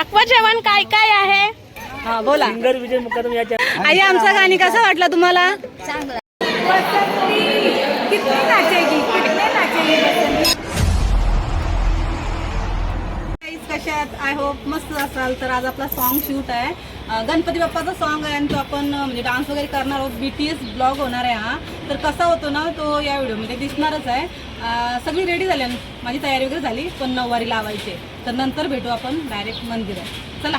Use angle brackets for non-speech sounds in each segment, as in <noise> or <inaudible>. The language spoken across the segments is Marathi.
दाखवा जेवण काय काय आहे? हा बोला. सिंगर विजय मुकादम याच्या आई आमचा गाणी कसा वाटला तुम्हाला? Guys, कशात? आय होप मस्त असाल. तर आज आपला सॉन्ग शूट आहे. गणपती बाप्पाचा सॉन्ग आहे आणि तो आपण म्हणजे डान्स वगैरे करणार आहोत. बी टी एस ब्लॉग होणार आहे हा. तर कसा होतो ना तो या व्हिडिओमध्ये दिसणारच आहे. सगळी रेडी झाली माझी तयारी वगैरे झाली पण नऊवारी लावायचे. तर नंतर भेटू आपण डायरेक्ट मंदिरात. चला.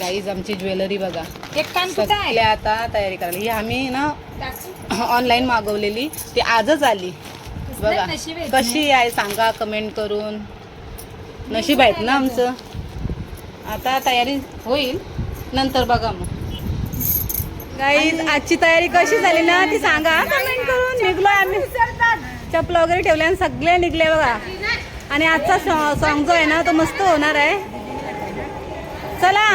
गाईज आमची ज्वेलरी बघा. एक काम सगळ्या आता तयारी करायला. ही आम्ही ना ऑनलाईन <laughs> मागवलेली. ती आजच आली. बघा. कशी आहे सांगा कमेंट करून. नशीब आहेत ना आमचं. आता तयारी होईल. नंतर बघा मग. गाईज आजची तयारी कशी झाली ना ती सांगा. कमेंट करून निघलो आम्ही. चपला वगैरे ठेवल्या आणि सगळे निघले बघा. आणि आजचा सॉन्ग जो आहे ना तो मस्त होणार आहे. चला.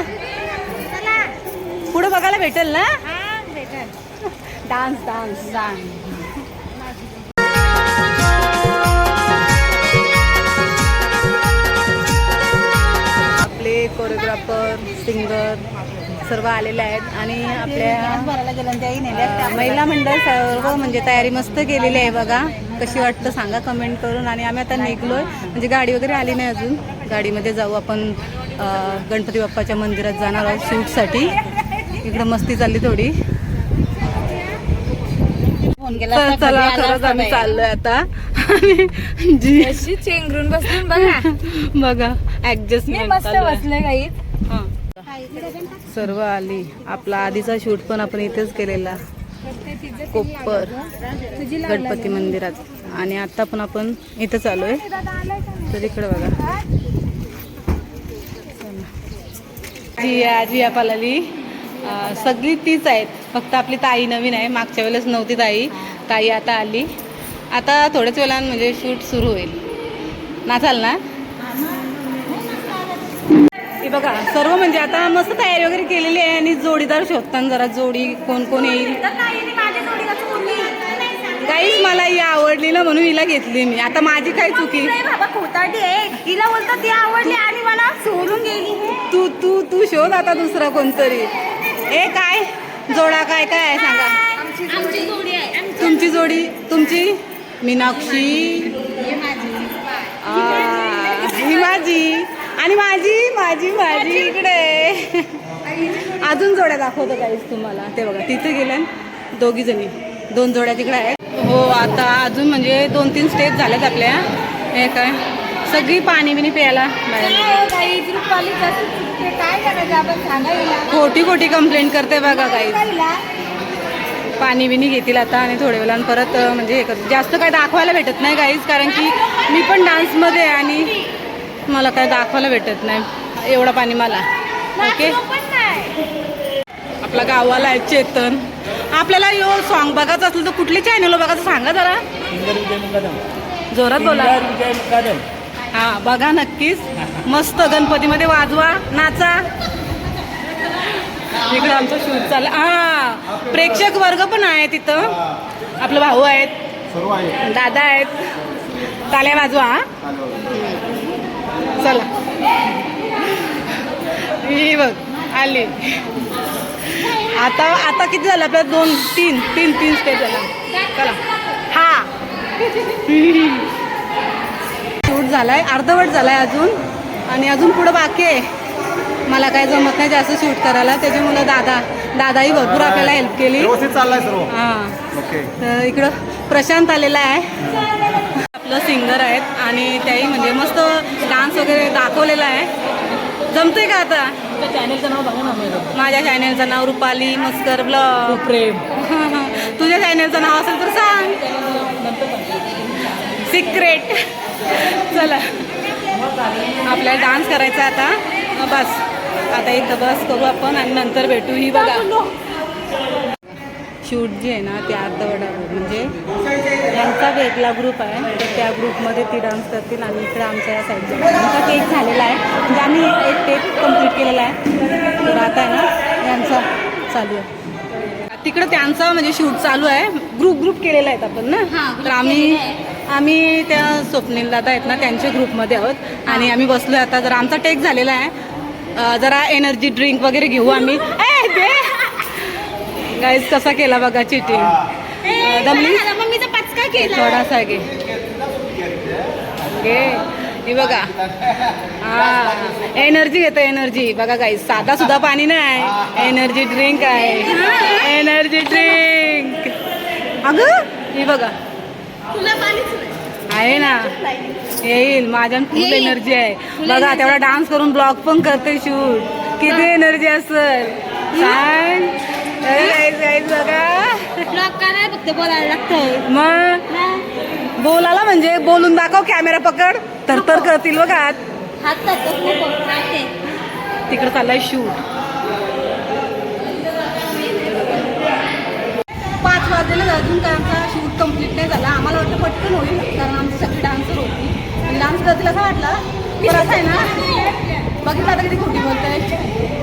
पुढे बघायला भेटेल ना? Dance dance dance choreographer singer सर्व आलेले आहेत. आणि आपल्या महिला मंडळ सर्व म्हणजे तयारी मस्त केलेली आहे बघा. कशी वाटतं सांगा कमेंट करून. आणि आम्ही आता निघलोय. म्हणजे गाडी वगैरे आली नाही अजून. गाडीमध्ये जाऊ आपण गणपती बाप्पाच्या मंदिरात जाणार आहोत शूटसाठी. इकडं मस्ती चालली थोडी. तर चला खरंच आम्ही चाललोय आता. आणि जी अशी चेंगरून बसून बघा. बघा. ऍडजस्टमेंट मस्त बसले काही सर्व आली. आपला आधीचा शूट पण आपण इथेच केलेला. कोप्पर गणपती मंदिरात. आणि आता पण आपण इथं चालू आहे. तर इकडे बघा. जिया जिया पालाली सगळी तीच आहेत. फक्त आपली ताई नवीन आहे. मागच्या वेळेस नव्हती ताई. ताई आता आली. आता थोड्याच वेळानं म्हणजे शूट सुरू होईल. ना हे बघा सर्व म्हणजे आता मस्त तयारी वगैरे केलेली आहे आणि जोडीदार शोधताना जरा जोडी कोण कोण येईल. काहीच मला ही आवडली ना म्हणून हिला घेतली मी. आता माझी काय चुकी? बाबा खोताटी आहे. हिला बोलतो ती आवडली आणि मला सोडून गेली. तू तू तू शोध आता दुसरा कोणतरी. ए काय? जोडा काय काय आहे सांगा. आमची जोडी. आहे. तुमची जोडी? तुमची? मीनाक्षी. आ, ही माझी. आणि माझी माझी माझी. इकडे. अजून जोड्या दाखवतो काहीच तुम्हाला. ते बघा तिथे गेल्या दोघी जणी. दोन जोड्या तिकडे आहेत. हो आता अजून म्हणजे दोन तीन स्टेप झाल्यात आपल्या. हे काय? सगळी पाणी बिनी प्यायला खोटी खोटी कंप्लेंट करते बघा काही पाणी बिनी घेतील आता आणि थोड्या वेळानं परत म्हणजे हे करतील. जास्त काय दाखवायला भेटत नाही काहीच कारण की मी पण डान्समध्ये आहे आणि मला काय दाखवायला भेटत नाही. एवढं पाणी मला. ओके आपला गावाला आहे चेतन. आपल्याला यो सॉन्ग बघायचं असलं तर कुठले चॅनल बघायचं सांगा जरा. जोरात बोला. हा बघा नक्कीच. मस्त गणपतीमध्ये वाजवा नाचा. इकडं आमचं शूट चाललं. हा प्रेक्षक वर्ग पण आहे तिथं. आपलं भाऊ आहेत. दादा आहेत. टाल्या वाजवा हा. चला. ही बघ आली. आता आता किती झालं आपल्या दोन तीन तीन तीन स्टेप झाला. चला. हा. शूट झालाय अर्धवट झालाय अजून. आणि अजून पुढं बाकी आहे. मला काय जमत नाही जास्त शूट करायला. त्याच्यामुळं दादा दादाही भरपूर आपल्याला हेल्प केली. हां. ओके तर इकडं प्रशांत आलेला आहे. आपलं सिंगर आहेत आणि त्याही म्हणजे मस्त डान्स वगैरे दाखवलेला आहे. जमतंय का आता? चॅनलचं नाव बघा ना माझ्या चॅनलचं नाव रुपाली मस्कर ब्लॉग प्रेम <laughs> तुझ्या चॅनलचं नाव असेल तर सांग. सिक्रेट चला. आपल्याला डान्स करायचा आता. बस. आता एक बस करू आपण आणि नंतर भेटू. ही बघा. शूट जे आहे ना ते अर्धवट आहे म्हणजे यांचा वेगळा ग्रुप आहे. तर त्या ग्रुपमध्ये ती डान्स करतील आणि इकडे आमच्या या साईडचा आमचा टेक झालेला आहे. म्हणजे आम्ही एक टेक कंप्लीट केलेला आहे. तर आता आहे ना यांचा चालू आहे. तिकडं त्यांचा म्हणजे शूट चालू आहे. ग्रुप ग्रुप केलेला आहेत आपण ना? तर आम्ही आम्ही त्या स्वप्नील दादा आहेत ना त्यांच्या ग्रुपमध्ये आहोत. आणि आम्ही बसलो आता. जरा आमचा टेक झालेला आहे. जरा एनर्जी ड्रिंक वगैरे घेऊ आम्ही. गाईज कसा केला बघा चिटिंग दमली थोडासा घे. घे. हे बघा. हा. एनर्जी घेतो एनर्जी बघा काही साधा सुद्धा पाणी नाही. एनर्जी ड्रिंक आहे. एनर्जी ड्रिंक अगं? हे बघा. तुला पाणीच नाही. आहे ना. येईल. माझ्या फुल. एनर्जी आहे. बघा. तेवढा डान्स करून ब्लॉग पण करते शूट किती एनर्जी असेल. सांग फक्त बोलायला मग बोलायला म्हणजे बोलून दाखव कॅमेरा पकड. तर तर करतील बघा. तिकडे चाललाय शूट. पाच वाजलेलं अजून काय आमचा शूट कंप्लीट नाही झाला. आम्हाला वाटलं पटकन होईल कारण आमची सगळी डान्सर होती. डान्स करतील असं वाटलं. आहे ना? बघितलं किती खोटी बोलते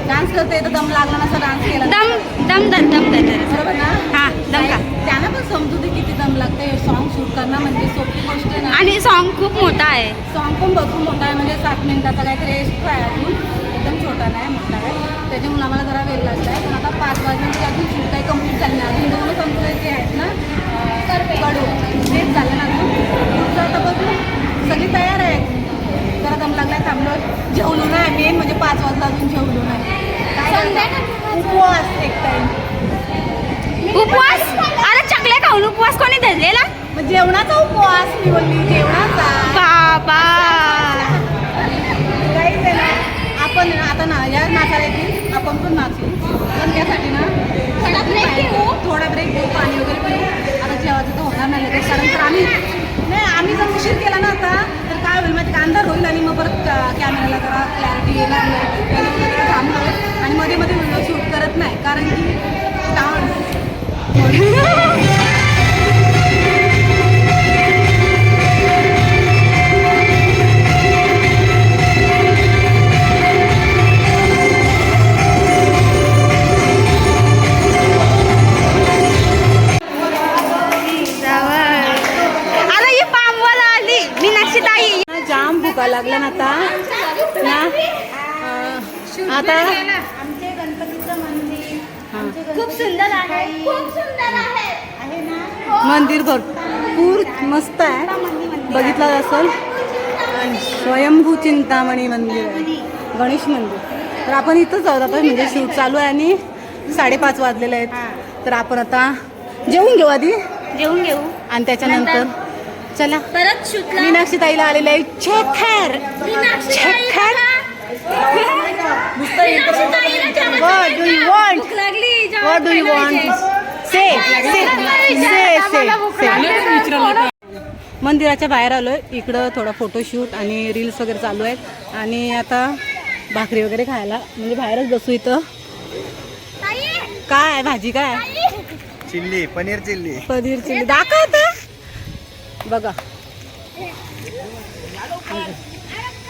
डान्स करते तर दम लागला नसा डान्स केला दम दम दम दम दम बरोबर ना? हा, दम का? त्यांना पण समजू दे किती दम लागते सॉन्ग शूट करणं म्हणजे सोपी गोष्ट नाही आणि सॉन्ग खूप मोठा आहे. सॉन्ग पण भरपूर मोठा आहे. म्हणजे सात मिनिटाचा काहीतरी एक्स्ट्रा आहे अजून. एकदम छोटा नाही मोठा आहे त्याच्यामुळे आम्हाला जरा वेळ लागला आहे. पण आता पाच वाजल्यानंतर अजून शूट काही कंप्लीट झाली नाही. अजून दोनच आमचे जे आहेत ना कडू तेच झालं ना अजून पुढचं आता बघू सगळी तयार आहे जरा दम लागलाय थांबलो जेवलो नाही मेन म्हणजे पाच वाजता अजून जेवलो नाही काय करणार? उपवास एक टाइम उपवास अरे चकल्या खाऊन उपवास कोणी धरलेला मग जेवणाचा उपवास मी बोलली जेवणाचा. बाबा. काहीच आहे ना आपण ना आता ना या नाचायला येतील आपण पण नाचू. पण त्यासाठी ना थोडा break घेऊ. थोडा ब्रेक घेऊ पाणी वगैरे पिऊ. आता जेवायचं तर होणार नाही लगेच कारण तर आम्ही नाही आम्ही जर उशीर केला ना आता तर काय होईल माहिती का? अंधार होईल आणि मग परत कॅमेराला जरा क्लॅरिटी येणार नाही. थांबलो आणि मध्ये मध्ये व्हिडिओ शूट करत नाही कारण की डान्स भुका लागल्या ना आता. ना? आता? आमचे गणपतीचं मंदिर खूप सुंदर आहे. खूप सुंदर आहे. आहे ना? मंदिर भरपूर मस्त आहे. बघितलं असेल? आणि स्वयंभू चिंतामणी मंदिर आहे. गणेश मंदिर. तर आपण इथंच आहोत आता म्हणजे शूट चालू आहे आणि साडेपाच वाजलेले आहेत. तर आपण आता जेवून घेऊ आधी? जेवून घेऊ. आणि त्याच्यानंतर? चला. परत शूटला मीनाक्षी ताईला आलेले आहे. छेखर. छेखर. What do you want? What do you want? मंदिराच्या बाहेर आलोय. इकडं थोडा फोटोशूट आणि रील्स वगैरे चालू आहेत. आणि आता भाकरी वगैरे खायला. म्हणजे बाहेरच बसू इथं. काय भाजी काय? Chilli paneer chilli. Paneer chilli. दाखवत बघा.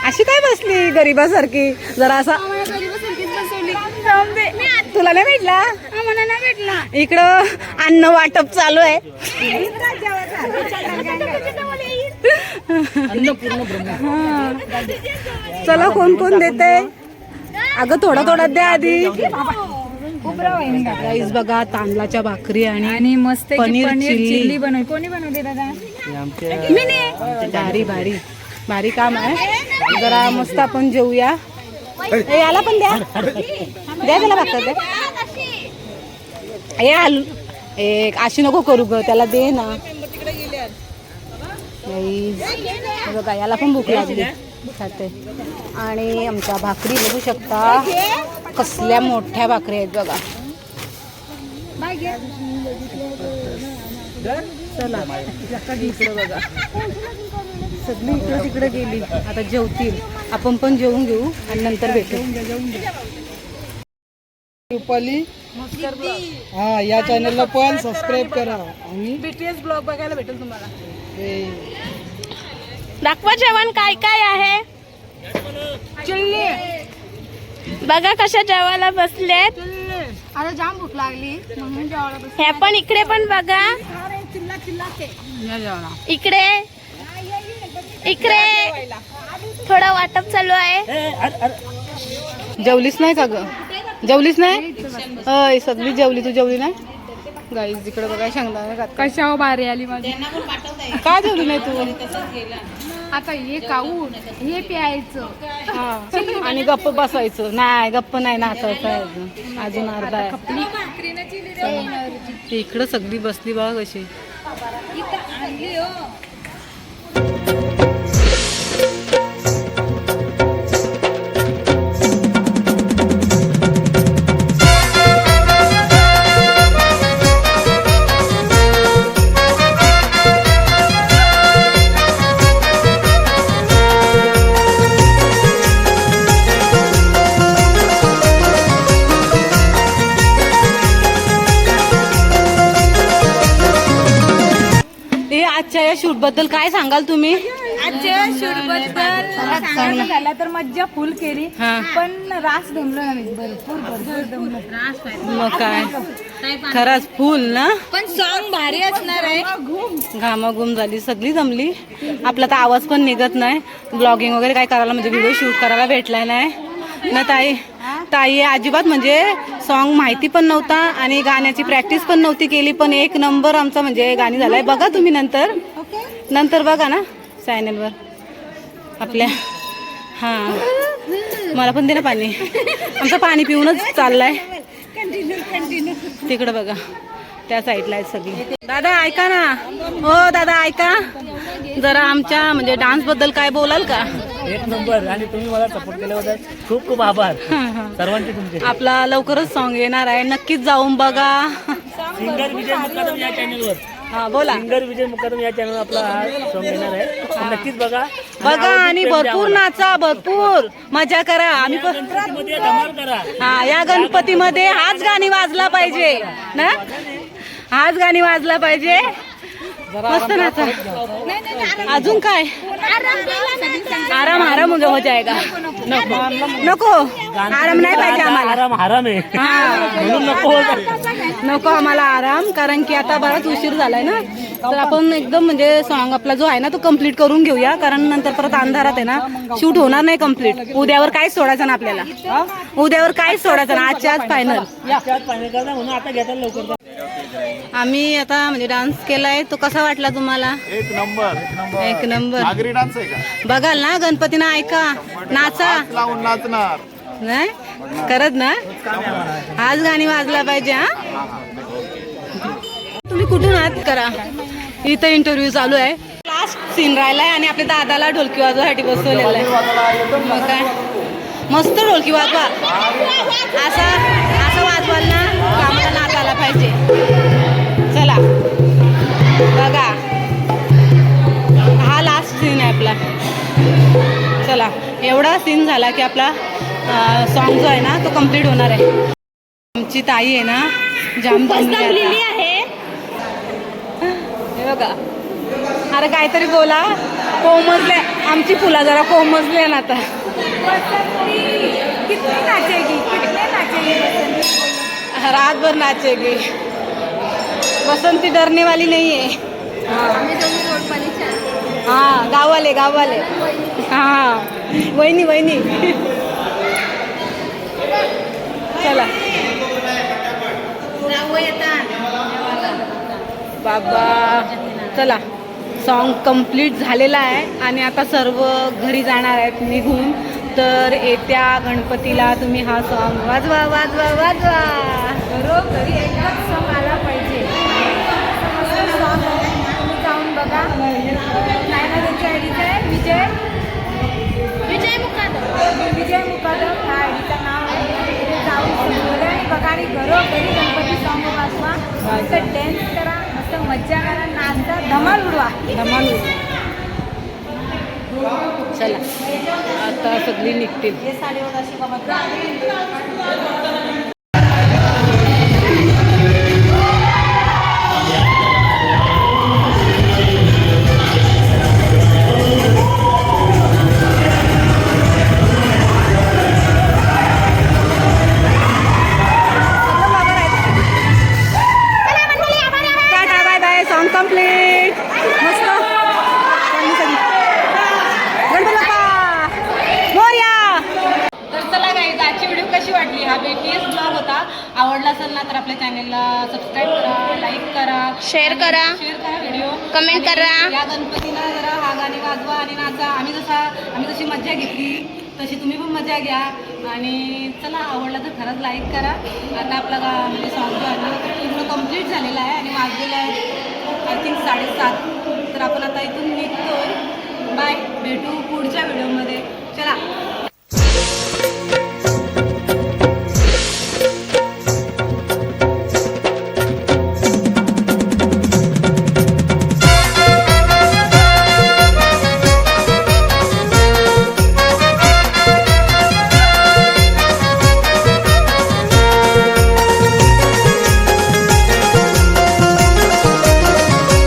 अशी काय बसली गरीबासारखी? जरा असा तुला नाही भेटला? इकडं अन्न वाटप चालू आहे. चला कोण कोण देते? अगं थोडा थोडा द्या आधी. राईस बघा तांदळाच्या भाकरी आणि आणि मस्त पनीर चिल्ली. बनवली. कोणी बनवली दादा? भारी भारी भारी काम आहे. जरा मस्त आपण जेवूया ए, याला पण द्या. द्या त्याला भाकर द्या. ए आलू. एक अशी नको करू ग त्याला दे ना. बघा याला पण भूक लागली. खाते. आणि आमच्या भाकरी बघू शकता. कसल्या मोठ्या भाकरी आहेत बघा. चला. इकडे बघा. सगळी इकडे तिकडे गेली. आता जेवतील. आपण पण जेवून घेऊ आणि नंतर भेटू. रुपाली हा या चॅनलला पण सबस्क्राईब करा. आणि बीटीएस ब्लॉग बघायला भेटेल तुम्हाला. हे. दाखवा जेवण काय काय आहे. बघा कशा जेवायला बसलेत. आता जाम भूक लागली. म्हणून जेवायला बस ह्या पण इकडे पण बघा. इकडे. इकडे. थोडं वाटप चालू आहे. जेवलीच नाही का ग जेवलीच नाही? सगळी जेवली तू जेवली नाही? गाईज इकडे बघा खात कशा बारी आली माझी? का जेवली नाही तू? आता हे काऊन हे प्यायचं. हा. आणि गप्प बसायचं. नाही गप्प नाही नाचायचं आहे अजून. अजून अर्धा आहे. इकडं सगळी बसली बघा कशी 이따 안 돼요. शूटबद्दल काय सांगाल तुम्ही? आजच्या शूटबद्दल सांगायचं झालं तर मज्जा फुल केली. हा. पण रास दमलो भरपूर भरपूर दमलो. मग काय? खरंच फुल ना? पण सॉन्ग भारी असणार आहे. घामाघूम. झाली सगळी जमली. आपला तर आवाज पण निघत नाही. ब्लॉगिंग वगैरे काय करायला म्हणजे व्हिडिओ शूट करायला भेटलाय नाही. ना ताई ताई अजिबात म्हणजे सॉन्ग माहिती पण नव्हता आणि गाण्याची प्रॅक्टिस पण नव्हती केली पण एक नंबर आमचा म्हणजे गाणी झालाय. बघा तुम्ही नंतर. नंतर बघा ना चॅनलवर आपल्या हां. मला पण दे ना पाणी. आमचं पाणी पिऊनच चाललंय. तिकडं बघा. त्या साईडला आहेत सगळी. दादा ऐका ना. हो दादा ऐका. जरा आमच्या म्हणजे डान्सबद्दल काय बोलाल का? एक नंबर आणि तुम्ही मला सपोर्ट केल्याबद्दल खूप खूप आभार. सर्वांचे तुमचे. आपला लवकरच सॉन्ग येणार आहे. नक्कीच जाऊन बघा. सिंगर विजय मुकादम या चॅनलवर हा बोला. सिंगर विजय मुकादम या चॅनल आपला हा सॉन्ग येणार आहे. नक्कीच बघा. बघा आणि भरपूर नाचा भरपूर मजा करा. आम्ही पण मध्ये धमाल करा. हा या गणपतीमध्ये हाच गाणी वाजला पाहिजे ना? हाच गाणी वाजला पाहिजे. मस्त नाचा. अजून काय? आराम आराम म्हणजे हो जाएगा नको. नको आराम नाही पाहिजे आम्हाला. आराम आराम आहे. हा. म्हणून नको नको आम्हाला आराम कारण की आता बराच उशीर झालाय ना. तर आपण एकदम म्हणजे सॉन्ग आपला जो आहे ना तो कंप्लीट करून घेऊया. कारण नंतर परत अंधारात आहे ना शूट होणार नाही कंप्लीट उद्यावर काहीच सोडायचं ना आपल्याला? उद्यावर काहीच सोडायचं ना? आजच्या आज फायनल आम्ही आता म्हणजे डान्स केलाय. तो कसा वाटला तुम्हाला? एक नंबर. एक नंबर. बघाल ना गणपतीनं ऐका. नाचा. लावून नाचणार. नाही? करत ना? आज गाणी वाजला पाहिजे हा? तुम्ही कुठून आहात? करा. इथं इंटरव्ह्यू चालू आहे. लास्ट सीन राहिलाय आणि आपल्या दादाला ढोलकी वाजवासाठी बसवलेला आहे. मग काय? मस्त ढोलकी वाजवा. असा असं वाजवाल ना कामाला नाच आला पाहिजे. चला. बघा. हा लास्ट सीन आहे आपला. चला. एवढा सीन झाला की आपला सॉन्ग जो आहे ना तो कंप्लीट होणार आहे. आमची ताई आहे ना जाम दमलेली आहे. हे बघा. अरे काहीतरी बोला. कोमजले आमची फुला जरा कोमजले ना आता. रातभर नाचेगी. बसंती डरने वाली नहीं है हाँ गाँव वाले गाँव वाले हाँ. वहिनी वहिनी. चला. बाबा. चला. सॉन्ग कंप्लीट झालेला आहे आणि आता सर्व घरी जाणार आहेत निघून. तर येत्या गणपतीला तुम्ही हा सॉन्ग वाजवा वाजवा वाजवा. बरोबर घरोघरी गणपती डॅन्स करा मस्त मज्जा करा नाचता धमाल उडवा. धमाल चला आता सगळी निघतील. सॉन्ग असेल ना तर आपल्या चॅनेलला सबस्क्राईब करा लाईक करा. शेअर करा. शेअर करा व्हिडिओ कमेंट करा. या गणपतीला जरा हा गाणी वाजवा आणि नाचा. आम्ही जसा आम्ही जशी मजा घेतली तशी तुम्ही पण मजा घ्या. आणि चला आवडला तर खरंच लाईक करा. आता आपला गा म्हणजे सॉन्ग जो आहे ना तो पूर्ण कंप्लीट झालेला आहे आणि वाजलेला आहे आय थिंक साडेसात.